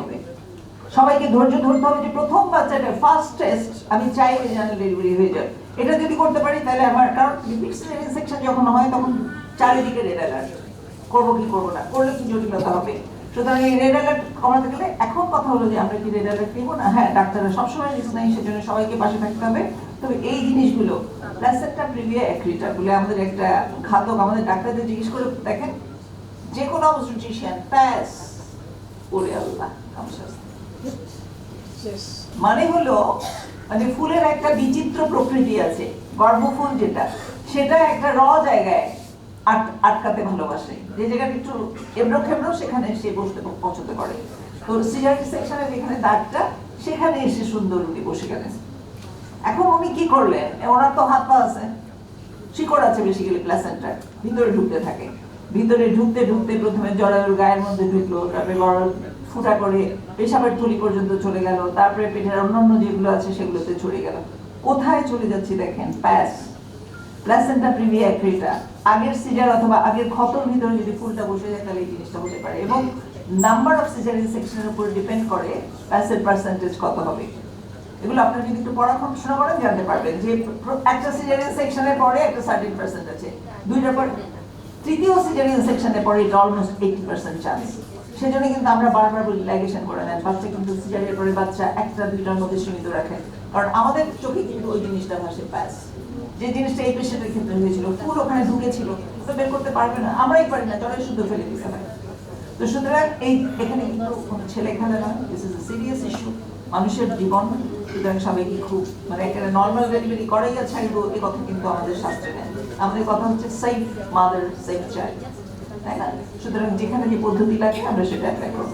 হবে। সবাইকে ধৈর্য ধরতে হবে যে প্রথম বাচ্চাটা ফার্স্ট টেস্ট আমি চাই যেন ডেলিভারি হয়ে যাবে এটা যদি করতে পারি তাহলে আমার, কারণ রিপিট যখন হয় তখন চারিদিকে রেড অ্যালার্ট করব কি করব না, করলে কি জটিলতা হবে? সুতরাং এই রেড অ্যালার্ট কমাতে গেলে এখন কথা হলো যে আমরা কি রেড অ্যালার্ট না? হ্যাঁ ডাক্তাররা সবসময় রিস্ক নেই সেজন্য সবাইকে পাশে থাকতে হবে। তবে এই জিনিসগুলো প্লাসেন্টা প্রিভিয়া বলে আমাদের একটা ঘাতক আমাদের ডাক্তারদের জিজ্ঞেস করে দেখেন, যে কোনো অবস্ট্রিশিয়ান প্যাস মানে হলো মানে ফুলের একটা বিচিত্র প্রকৃতি আছে, গর্ভফুল যেটা, সেটা একটা র জায়গায় আটকাতে ভালোবাসে। যে জায়গাটা একটু এবড়ো খেবড়ো সেখানে সে বসতে পছন্দ করে। তো সিজারিং সেকশনে যেখানে দাগটা সেখানে এসে সুন্দর উনি বসে গেলেন। এখন উনি কি করলেন? ওনার তো হাত পা আছে। শিকড় আছে বেসিক্যালি প্লাসেন্টার ভিতরে ঢুকতে থাকে। ভিতরে ঢুকতে ঢুকতে প্রথমে জরায়ুর গায়ের মধ্যে ঢুকলো, তারপরে বড় ফুটা করে পেশাবের থলি পর্যন্ত চলে গেল, তারপরে পেটের অন্যান্য যেগুলো আছে সেগুলোতে চলে গেল। কোথায় চলে যাচ্ছে দেখেন? প্যাস প্লাসেন্টা প্রিভিয়া অ্যাক্রিটা আগের সিজার অথবা আগের ক্ষতর ভিতরে যদি ফুলটা বসে যায়, তাহলে এই জিনিসটা হতে পারে। এবং নাম্বার অফ সিজারিং সেকশনের উপর ডিপেন্ড করে প্যাসের পার্সেন্টেজ কত হবে। এগুলো আপনার যদি একটু পড়াশোনা করেন, জানতে পারবেন যে একটা সিজারিয়ান সেকশনের পরে একটা সার্টিন পার্সেন্ট আছে। দুইটার পর তৃতীয় সিজারিয়ান সেকশনের পরে এটা অলমোস্ট এইটি পার্সেন্ট চান্স সেজন্য কিন্তু আমরা বারবার লাইগেশন করে নেন বাচ্চা কিন্তু সিজারিয়ার পরে বাচ্চা একটা, দুইটার মধ্যে সীমিত রাখেন কারণ আমাদের চোখে কিন্তু ওই জিনিসটা ভাসে প্যাস যে জিনিসটা এই পেশেন্টের ক্ষেত্রে হয়েছিল, ফুল ওখানে ঢুকেছিল তো বের করতে পারবে না। আমরাই পারি না জলে শুদ্ধ ফেলে দিতে হয় তো সুতরাং এই, এখানে কিন্তু কোনো ছেলে খেলা নয় দিস ইজ সিরিয়াস ইস্যু মানুষের জীবন, সুতরাং সবাইকে খুব মানে এখানে নর্মাল ডেলিভারি করাই আছে ছাড়বো, এ কথা কিন্তু আমাদের শাস্ত্রে নেই। আমাদের কথা হচ্ছে সেফ মাদার সেফ চাইল্ড তাই না? সুতরাং যেখানে যে পদ্ধতি লাগে আমরা সেটা অ্যাপ্লাই করব।